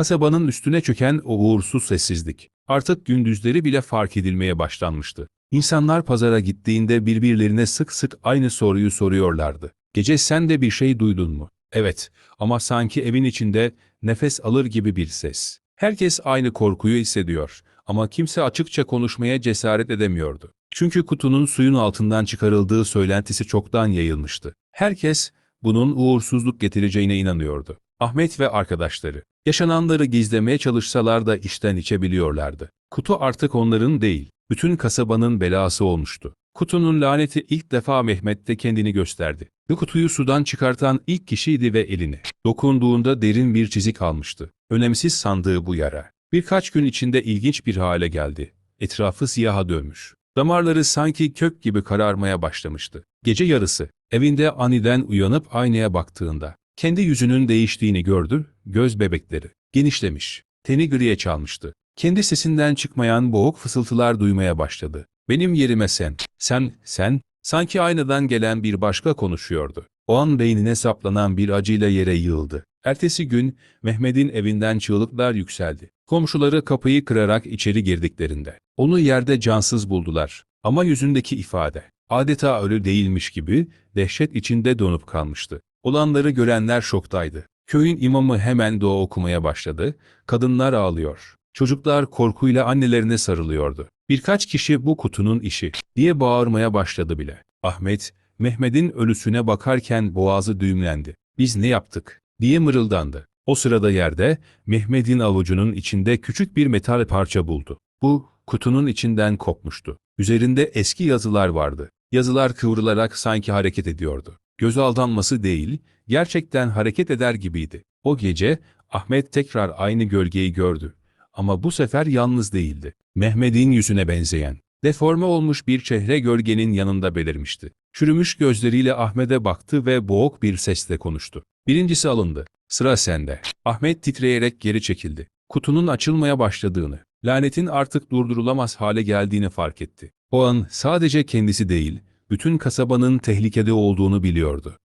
Kasabanın üstüne çöken o uğursuz sessizlik. Artık gündüzleri bile fark edilmeye başlanmıştı. İnsanlar pazara gittiğinde birbirlerine sık sık aynı soruyu soruyorlardı. Gece sen de bir şey duydun mu? Evet ama sanki evin içinde nefes alır gibi bir ses. Herkes aynı korkuyu hissediyor ama kimse açıkça konuşmaya cesaret edemiyordu. Çünkü kutunun suyun altından çıkarıldığı söylentisi çoktan yayılmıştı. Herkes bunun uğursuzluk getireceğine inanıyordu. Ahmet ve arkadaşları yaşananları gizlemeye çalışsalar da işten içebiliyorlardı. Kutu artık onların değil, bütün kasabanın belası olmuştu. Kutunun laneti ilk defa Mehmet'te kendini gösterdi. Bu kutuyu sudan çıkartan ilk kişiydi ve elini dokunduğunda derin bir çizik kalmıştı. Önemsiz sandığı bu yara. Birkaç gün içinde ilginç bir hale geldi. Etrafı siyaha dönmüş. Damarları sanki kök gibi kararmaya başlamıştı. Gece yarısı, evinde aniden uyanıp aynaya baktığında, kendi yüzünün değiştiğini gördü, göz bebekleri genişlemiş, teni griye çalmıştı. Kendi sesinden çıkmayan boğuk fısıltılar duymaya başladı. Benim yerime sen, sen, sen, sanki aynadan gelen bir başka konuşuyordu. O an beynine saplanan bir acıyla yere yığıldı. Ertesi gün Mehmet'in evinden çığlıklar yükseldi. Komşuları kapıyı kırarak içeri girdiklerinde onu yerde cansız buldular. Ama yüzündeki ifade adeta ölü değilmiş gibi dehşet içinde donup kalmıştı. Olanları görenler şoktaydı. Köyün imamı hemen dua okumaya başladı. Kadınlar ağlıyor. Çocuklar korkuyla annelerine sarılıyordu. Birkaç kişi bu kutunun işi diye bağırmaya başladı bile. Ahmet, Mehmet'in ölüsüne bakarken boğazı düğümlendi. Biz ne yaptık? Diye mırıldandı. O sırada yerde Mehmet'in avucunun içinde küçük bir metal parça buldu. Bu kutunun içinden kopmuştu. Üzerinde eski yazılar vardı. Yazılar kıvrılarak sanki hareket ediyordu. Göz aldanması değil, gerçekten hareket eder gibiydi. O gece Ahmet tekrar aynı gölgeyi gördü. Ama bu sefer yalnız değildi. Mehmet'in yüzüne benzeyen, deforme olmuş bir çehre gölgenin yanında belirmişti. Çürümüş gözleriyle Ahmet'e baktı ve boğuk bir sesle konuştu. Birincisi alındı. Sıra sende. Ahmet titreyerek geri çekildi. Kutunun açılmaya başladığını, lanetin artık durdurulamaz hale geldiğini fark etti. O an sadece kendisi değil, bütün kasabanın tehlikede olduğunu biliyordu.